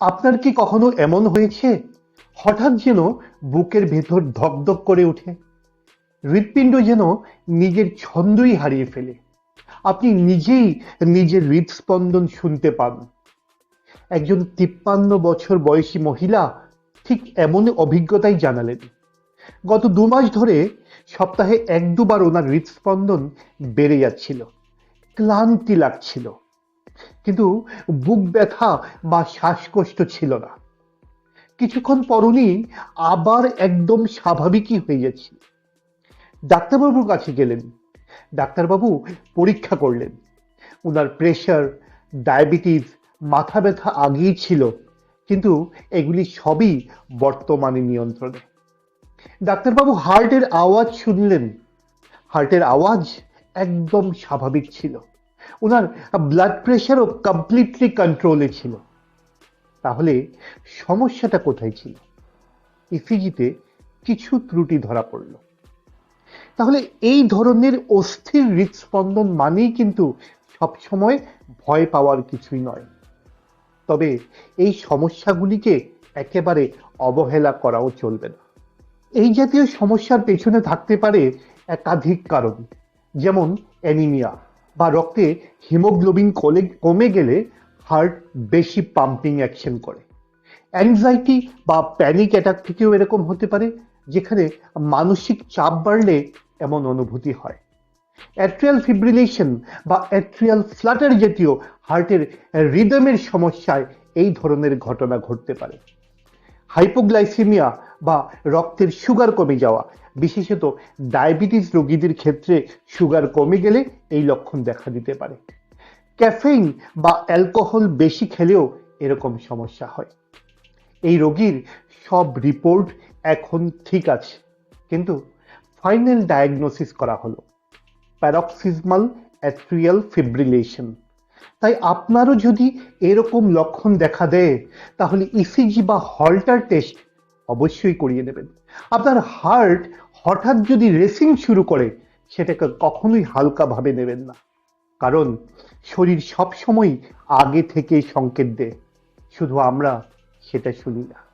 আপনার কি কখনো এমন হয়েছে? হঠাৎ যেন বুকের ভেতর ধকধক করে ওঠে। হৃৎপিণ্ড যেন নিজের ছন্দই হারিয়ে ফেলে। আপনি নিজেই নিজের হৃদস্পন্দন শুনতে পান। একজন তিপ্পান্ন বছর বয়সী মহিলা ঠিক এমন অভিজ্ঞতাই জানালেন। গত দু মাস ধরে সপ্তাহে এক দুবার ওনার হৃদস্পন্দন বেড়ে যাচ্ছিল। ক্লান্তি লাগছিল। কিন্তু বুক ব্যথা বা শ্বাসকষ্ট ছিল না। কিছুক্ষণ পরনই আবার একদম স্বাভাবিকই হয়ে যাচ্ছিল ডাক্তারবাবুর কাছে গেলেন। ডাক্তারবাবু পরীক্ষা করলেন। ওনার প্রেশার, ডায়াবেটিস, মাথা ব্যথা আগেই ছিল, কিন্তু এগুলি সবই বর্তমানে নিয়ন্ত্রণে। ডাক্তারবাবু হার্টের আওয়াজ শুনলেন। হার্টের আওয়াজ একদম স্বাভাবিক ছিল। ওনার ব্লাড প্রেশারও কমপ্লিটলি কন্ট্রোলে ছিল। তাহলে সমস্যাটা কোথায় ছিল? ইসিজিতে কিছু ত্রুটি ধরা পড়ল। তাহলে এই ধরনের অস্থির হৃদস্পন্দন মানেই কিন্তু সবসময় ভয় পাওয়ার কিছুই নয়। তবে এই সমস্যাগুলিকে একেবারে অবহেলা করাও চলবে না। এই জাতীয় সমস্যার পেছনে থাকতে পারে একাধিক কারণ, যেমন অ্যানিমিয়া বা রক্তে হিমোগ্লোবিন কলে কমে গেলে হার্ট বেশি পাম্পিং অ্যাকশন করে। অ্যাংজাইটি বা প্যানিক অ্যাটাক থেকেও এরকম হতে পারে, যেখানে মানসিক চাপ বাড়লে এমন অনুভূতি হয়। অ্যাট্রিয়াল ফিব্রিলেশন বা অ্যাট্রিয়াল ফ্লাটার জাতীয় হার্টের রিদমের সমস্যায় এই ধরনের ঘটনা ঘটতে পারে। হাইপোগ্লাইসেমিয়া বা রক্তের সুগার কমে যাওয়া। বিশেষত ডায়াবেটিস রোগীদের ক্ষেত্রে সুগার কমে গেলে এই লক্ষণ দেখা দিতে পারে। ক্যাফেইন বা অ্যালকোহল বেশি খেলেও এরকম সমস্যা হয়। এই রোগীর সব রিপোর্ট এখন ঠিক আছে। কিন্তু ফাইনাল ডায়াগনোসিস করা হলো। প্যারক্সিজমাল অ্যাট্রিয়াল ফিব্রিলেশন তাই আপনারও যদি এরকম লক্ষণ দেখা দেয়, তাহলে ইসিজি বা হল্টার টেস্ট অবশ্যই করিয়ে নেবেন। আপনার হার্ট হঠাৎ যদি রেসিং শুরু করে, সেটাকে কখনোই হালকাভাবে নেবেন না। কারণ শরীর সবসময় আগে থেকে সংকেত দেয়। শুধু আমরা সেটা শুনি না।